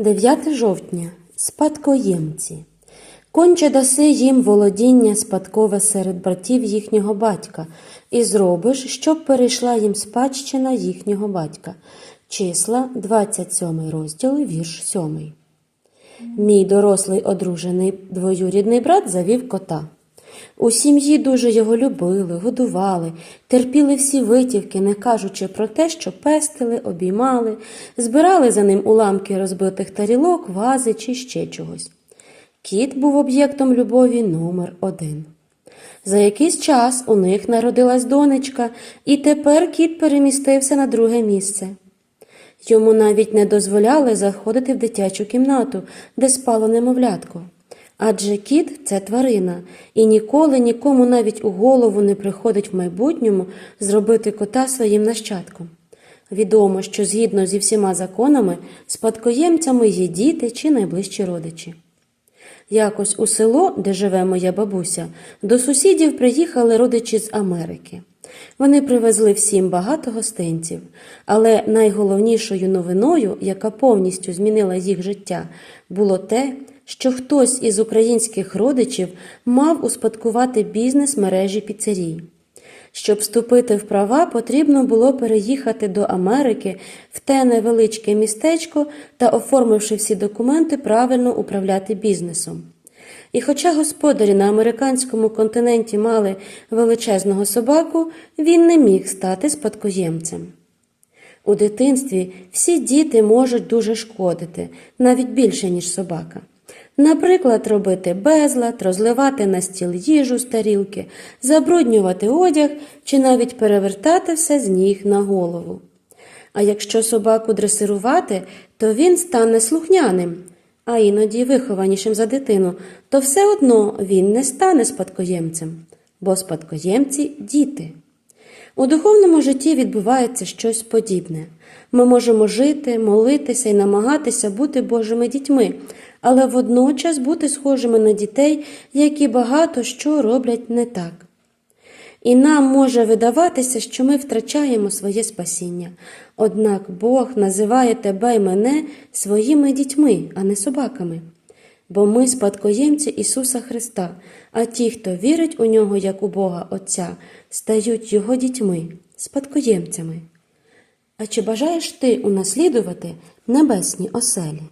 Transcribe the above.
9 жовтня. Спадкоємці. Конче даси їм володіння спадкове серед братів їхнього батька, і зробиш, щоб перейшла їм спадщина їхнього батька. Числа, 27 розділ, вірш 7. Мій дорослий одружений двоюрідний брат завів кота. У сім'ї дуже його любили, годували, терпіли всі витівки, не кажучи про те, що пестили, обіймали, збирали за ним уламки розбитих тарілок, вази чи ще чогось. Кіт був об'єктом любові номер один. За якийсь час у них народилась донечка, і тепер кіт перемістився на друге місце. Йому навіть не дозволяли заходити в дитячу кімнату, де спало немовлятко. Адже кіт це тварина, і ніколи нікому навіть у голову не приходить в майбутньому зробити кота своїм нащадком. Відомо, що згідно зі всіма законами, спадкоємцями є діти чи найближчі родичі. Якось у село, де живе моя бабуся, до сусідів приїхали родичі з Америки. Вони привезли всім багато гостинців, але найголовнішою новиною, яка повністю змінила їх життя, було те, що хтось із українських родичів мав успадкувати бізнес мережі піцерій. Щоб вступити в права, потрібно було переїхати до Америки в те невеличке містечко та, оформивши всі документи, правильно управляти бізнесом. І хоча господарі на американському континенті мали величезного собаку, він не міг стати спадкоємцем. У дитинстві всі діти можуть дуже шкодити, навіть більше, ніж собака. Наприклад, робити безлад, розливати на стіл їжу з тарілки, забруднювати одяг чи навіть перевертати все з ніг на голову. А якщо собаку дресирувати, то він стане слухняним, а іноді вихованішим за дитину, то все одно він не стане спадкоємцем, бо спадкоємці діти. У духовному житті відбувається щось подібне. Ми можемо жити, молитися і намагатися бути Божими дітьми, але водночас бути схожими на дітей, які багато що роблять не так. І нам може видаватися, що ми втрачаємо своє спасіння. Однак Бог називає тебе і мене своїми дітьми, а не собаками. Бо ми спадкоємці Ісуса Христа, а ті, хто вірить у нього як у Бога Отця, стають Його дітьми, спадкоємцями. А чи бажаєш ти унаслідувати небесні оселі?